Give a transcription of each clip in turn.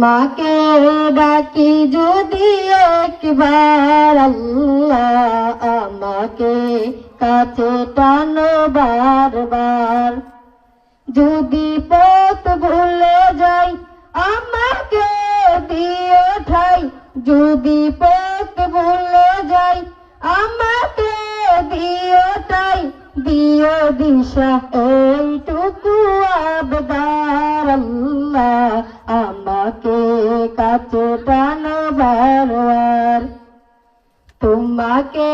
তোমাকে ডাকি যদি একবার আল্লাহ আমাকে কাছে টানো বারবার। যদি পথ ভুলে যাই, আমাকে দিও ঠাই। যদি পথ ভুলে যাই, আমাকে দিও ঠাই। দিও দিশা, এইটুকু আবদার আল্লাহ। আমাকে কাছে টানো বারবার তোমাকে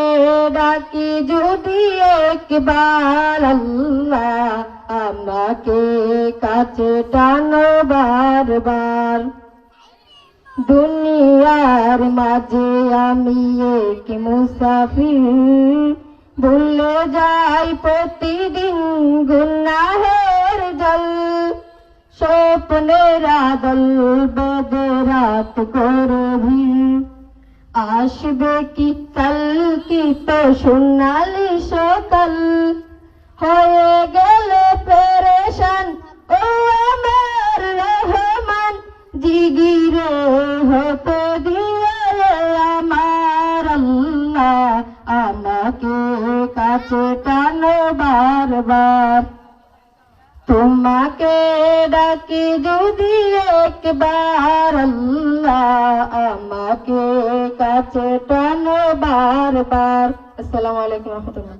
ডাকি যদি একবার আল্লাহ আমাকে কাছে টানো বারবার দুনিয়ার মাঝে আমি এক মুসাফির। ভুলে যাই প্রতিদিন গুনাহের জল স্বপ্নের আদল বেদে রাত করে আসবে কি কাল কি তো সোনালি সকাল হয়ে গেলে পেরেশান, ও আমার রহমান। জিগিরে হতে দিয়ে আমার আল্লাহ, আমাকে কাছে টানো বারবার। তোমাকে ডাকি যদি একবার আমাকে কাছে টানো বারবার। আসসালামু আলাইকুম রহমতুল্লাহ।